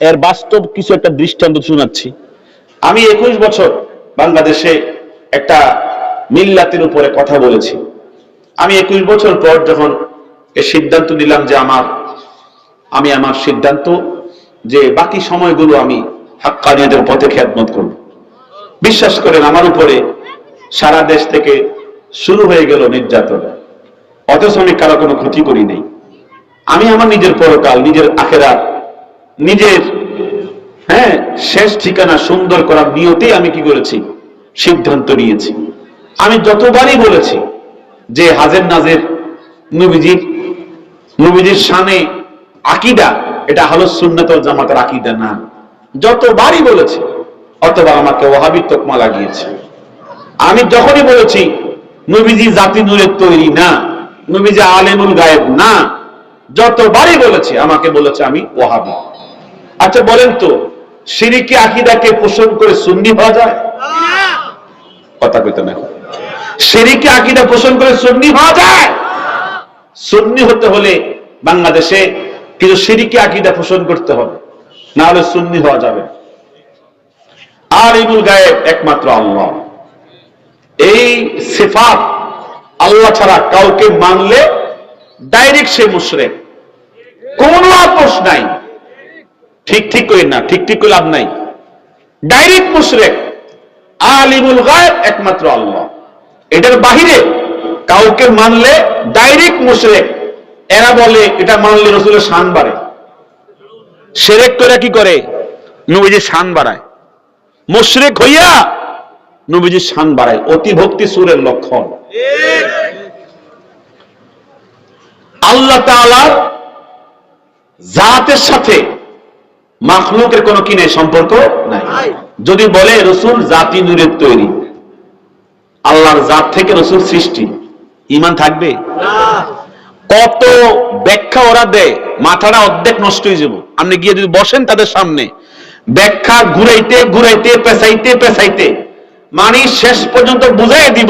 এর বাস্তব কিছু একটা দৃষ্টান্ত শোনাচ্ছি। আমি একুশ বছর বাংলাদেশে একটা মিল্লাতের উপরে কথা বলেছি। আমি একুশ বছর পর যখন এ সিদ্ধান্ত নিলাম যে আমার, আমি আমার সিদ্ধান্ত যে বাকি সময়গুলো আমি হাক্কানিয়াদের পথে খেদমত করব। বিশ্বাস করেন, আমার উপরে সারা দেশ থেকে শুরু হয়ে গেল নির্যাতন। অথচ আমি কারও কোনো ক্ষতি করি নাই। আমি আমার নিজের পরকাল, নিজের আখেরা নিজের হ্যাঁ শেষ ঠিকানা সুন্দর করার নিয়তেই আমি কি করেছি? সিদ্ধান্ত নিয়েছি। আমি যতবারই বলেছি যে হাজের নাজের নবীজির নবীজির শানে আকিদা, এটা হলো সুন্নত জামাতের আকিদা না। যতবারই বলেছি, অতবার আমাকে ওহাবি তোকমা লাগিয়েছে। আমি যখনই বলেছি, নবীজি জাতি নূরের তৈরি না, নবীজি আলেমুল গায়েব না, যতবারই বলেছি, আমাকে বলেছে আমি ওহাবি আচ্ছা বলেন তো, সিরিকি আকিদাকে পোষণ করে সুন্নি হওয়া যায়? কথা কইতে না সিরিকি আকিদা পোষণ করে সুন্নি হওয়া যায়? সুন্নি হতে হলে বাংলাদেশে কিছু সিরিকি আকিদা পোষণ করতে হবে, না হলে সুন্নি হওয়া যাবে আর ইবুল গায়েব একমাত্র আল্লাহ। এই সিফাত আল্লাহ ছাড়া কাউকে মানলে ডাইরেক্ট সে মুশরেক। কোন আপোষ নাই। ঠিক ঠিক করি না, ঠিক ঠিক করে লাভ নাই। ডাইরেক্ট মুশরেক, আলিমুল গায়েব একমাত্র আল্লাহ। এটার বাহিরে কাউকে মানলে ডাইরেক্ট মুশরেক, এরা বলে এটা মানলে রসুলের শান বাড়ে। সেরেক করে কি করে? নবীজি শান বাড়ায়। মুশরিক হইয়া নবীজির শান বাড়ায়। অতি ভক্তি সুরের লক্ষণ। আল্লাহ তাআলার জাতের সাথে মাখলুকের কোনো কি নেই? সম্পর্ক নাই। যদি বলে রসুল জাতি নূরের তৈরি আল্লাহর জাত থেকে রসুল সৃষ্টি ইমান থাকবে? কত ব্যাখ্যা ওরা দেয় মাথাটা অর্ধেক নষ্ট হয়ে যাব। আপনি গিয়ে যদি বসেন তাদের সামনে ব্যাখ্যা ঘুরাইতে ঘুরাইতে পেছাইতে পেছাইতে মানে শেষ পর্যন্ত বুঝাই দিব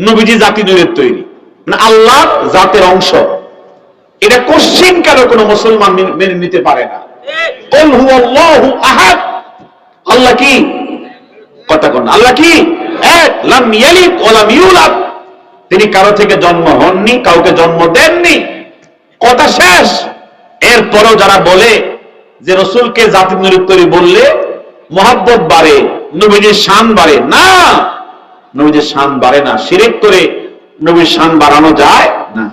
নবীজি জাতি নূরের তৈরি। মানে আল্লাহ জাতের অংশ। এটা কোশ্চিন কেন কোনো মুসলমান মেনে- মেনে নিতে পারে না? আল্লাহ কি? কথা কোন, আল্লাহ কি? তিনি কারও থেকে জন্ম হননি, কাউকে জন্ম দেননি। কথা শেষ। এরপরও যারা বলে যে রসুলকে জাতি নৃত্যরি বললে মহাব্বত বাড়ে, নবীজির শান বাড়ে। না, নবীজির শান বাড়ে না। শিরিক করে নবীর শান বাড়ানো যায় না।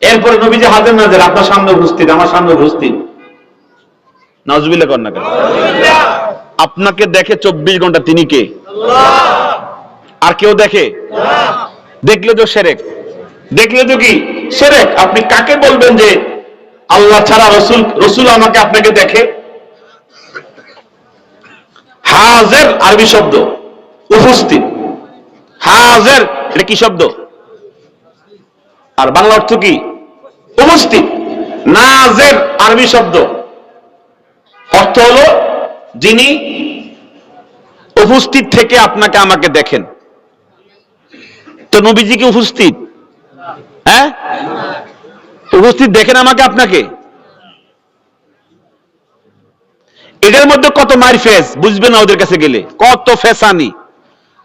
এরপরে নবীজি হাজার নাজের আপনার সামনে উপস্থিত, আমার সামনে উপস্থিত। নাজবিল্লা কর না কেন? আপনাকে দেখে চব্বিশ ঘণ্টা তিনি কে? আর কেউ দেখে? দেখলে তো সেরেক। দেখলে তো কি? সেরেক। আপনি কাকে বলবেন যে আল্লাহ ছাড়া রসুল রসুল আমাকে আপনাকে দেখে? হাজের আরবি শব্দ। উপস্থিত। হাজের, এটা কি শব্দ? আর বাংলা অর্থ কি? উপস্থিত। নাজের আরবি শব্দ। অর্থ হলো, যিনি উপস্থিত থেকে আপনাকে আমাকে দেখেন। তো নবীজি কি উপস্থিত? হ্যাঁ? উপস্থিত দেখেন আমাকে আপনাকে? এটার মধ্যে কত মার ফেস বুঝবে না ওদের কাছে গেলে। কত ফেসানি।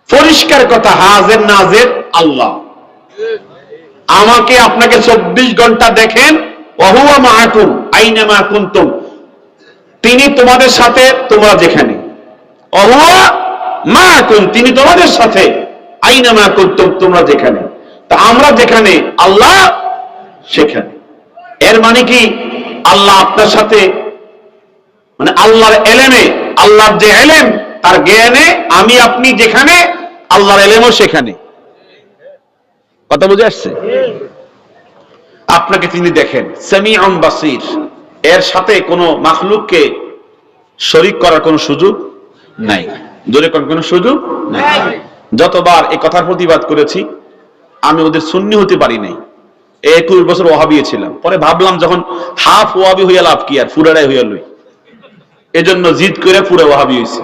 পরিষ্কার কথা, হাজের নাজের আল্লাহ। আমাকে আপনাকে চব্বিশ ঘণ্টা দেখেন অহুয়া মাহাকুম আইনে মাহকুন্তম তিনি তোমাদের সাথে, তোমরা যেখানে। অহুয়া মাহাকুম তিনি তোমাদের সাথে। আইনে মাহকুন্তম তোমরা যেখানে। তা আমরা যেখানে, আল্লাহ সেখানে। এর মানে কি? আল্লাহ আপনার সাথে মানে আল্লাহর এলেমে, আল্লাহর যে এলেম, তার জ্ঞানে আমি আপনি যেখানে, আল্লাহর এলেমও সেখানে। কথা বুঝে আসছে? আপনাকে তিনি দেখেন। সেমিআম বাসির। এর সাথে কোনো মাখলুককে শরিক করার কোনো সুযোগ নাই। জোরে কোন কোনো সুযোগ নাই। যতবার এই কথার প্রতিবাদ করেছি আমি ওদের সুন্নি হতে পারি নাই। একুশ বছর ওহাবি ছিলাম। পরে ভাবলাম যখন হাফ ওয়াবি হইয়া লাভ কি আর ফুরারাই হইয়া লই। এজন্য জিদ করে পুরো ওহাবি হয়েছে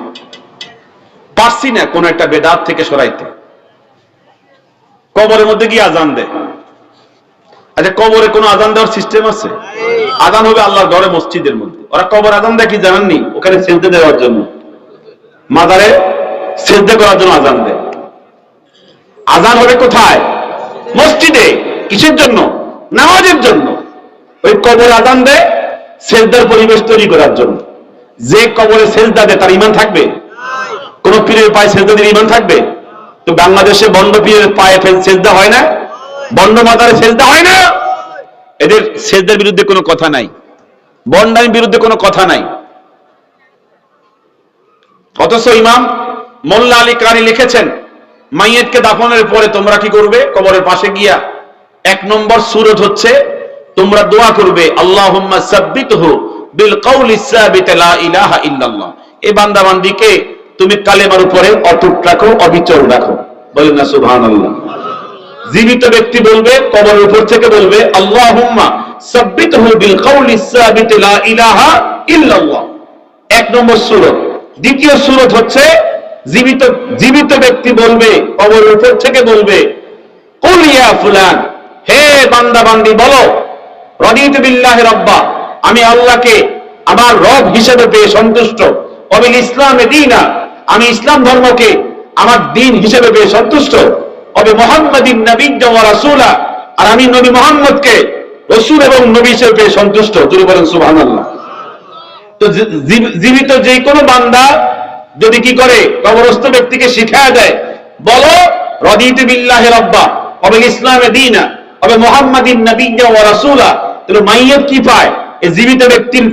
পারছি না কোন একটা বেদাত থেকে সরাইতে। কবরের মধ্যে কি আজান দেয়? আচ্ছা কবরে কোনো আজান দেওয়ার সিস্টেম আছে? আজান হবে আল্লাহর ঘরে মসজিদের মধ্যে। ওরা কবর আজান দেয় কি জানাননি? ওখানে সেজদে দেওয়ার জন্য। মাদারে সেজদে করার জন্য আজান দেয়। আজান হবে কোথায়? মসজিদে। কিসের জন্য? নামাজের জন্য। ওই কবর আজান দেয়, সেজদার পরিবেশ তৈরি করার জন্য। যে কবরে সেজদা দেয়, তার ইমান থাকবে? কোন পীরের পায়ে সেজদা দিলে ইমান থাকবে? তো বাংলাদেশে বন্ড পীরের পায়ে সেজদা হয় না? বন্ড মাদারে সেজদা হয় না? এদের সেজদের বিরুদ্ধে কোনো কথা নাই। বন্ডামির বিরুদ্ধে কোনো কথা নাই। অথচ ইমাম মোল্লা আলী কারি লিখেছেন, মাইয়েতকে দাফনের পরে তোমরা কি করবে? কবরের পাশে গিয়া এক নম্বর সুরত হচ্ছে, তোমরা দোয়া করবে সাব্বিতহু বিল সাবিত ইলাহা ইল্লাল্লাহ। এই বান্দা বান্দিকে তুমি কালেমার উপরে অটুট রাখো, অবিচল রাখো। বলেন না সুবহানাল্লাহ। জীবিত ব্যক্তি বলবে, কবরের উপর থেকে বলবে সাব্বিতহু বিল কওলি সাবিত এক নম্বর সুরত। দ্বিতীয় সুরত হচ্ছে, জীবিত জীবিত ব্যক্তি বলবে, কবরের উপর থেকে বলবে, কুল ইয়া ফুলান, হে বান্দা বান্দি, বলো রদিত বিল্লাহ রব্বা, আমি আল্লাহকে আমার রব হিসেবে পেয়ে সন্তুষ্ট। অবিল ইসলামে দিনা, আমি ইসলাম ধর্মকে আমার দিন হিসেবে পেয়ে সন্তুষ্ট। অবে মোহাম্মদিন নবীন রাসূলা। আর আমি নবী মোহাম্মদকে রসুল এবং নবী হিসেবে সন্তুষ্ট। তিনি বলেন সুবহানাল্লাহ। তো জীবিত যে কোনো বান্দা যদি কি করে, কবরস্থ ব্যক্তিকে শিখায় দেয়, বলো, রদিত বিল্লাহ রব্বা, হবে ইসলামে দিনা, হবে মোহাম্মদিন নবী ওয়া রাসূলা। তাহলে মাইয়াত কি পায়? জীবিত ব্যক্তির